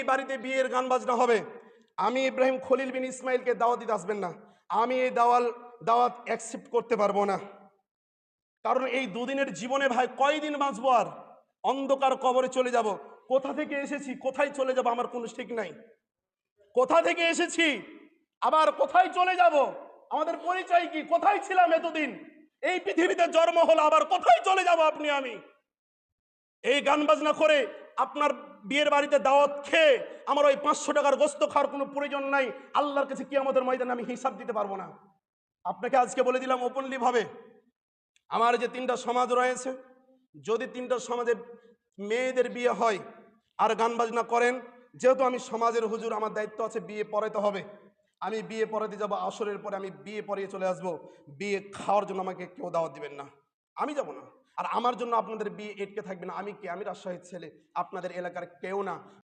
যেই বাড়িতে বিয়ের গান বাজনা হবে। আমি ইব্রাহিম খলিল বিন ইসমাইলকে দাওয়াত দিতে আসবেন না। আমি এই দাওয়াল, দাওয়াত অ্যাকসেপ্ট করতে পারব না। কারণ এই দুদিনের জীবনে ভাই কয়দিন বাঁচবো আর? অন্ধকার কবরে চলে যাব। কোথা থেকে এসেছি? কোথায় চলে যাব? আমার কোনো ঠিক নাই। কোথা থেকে এসেছি? আবার কোথায় চলে যাব? আমাদের পরিচয় কি? কোথায় ছিলাম এতদিন? এই পৃথিবীতে জন্ম হলো, আবার কোথায় চলে যাব আপনি আমি? এই গান বাজনা করে আপনার বিয়ের বাড়িতে দাওয়াত খেয়ে আমার ওই পাঁচশো টাকার গোস্ত খাওয়ার কোনো প্রয়োজন নাই, আল্লাহর কাছে কি আমাদের ময়দানে আমি হিসাব দিতে পারব না। আপনাকে আজকে বলে দিলাম ওপেনলি ভাবে, আমার যে তিনটা সমাজ রয়েছে, যদি তিনটা সমাজে মেয়েদের বিয়ে হয় আর গান বাজনা করেন, যেহেতু আমি সমাজের হুজুর, আমার দায়িত্ব আছে বিয়ে পড়াতে হবে। আমি বিয়ে পড়াতে যাব, আসরের পরে আমি বিয়ে পড়িয়ে চলে আসব। বিয়ে খাওয়ার জন্য আমাকে কেউ দাওয়াত দিবেন না। আমি যাব না। আর আমার জন্য আপনাদের বিয়ে এটকে থাকবে না। আমি কে? আমি রাজশাহীর ছেলে। আপনাদের এলাকার কেউ না।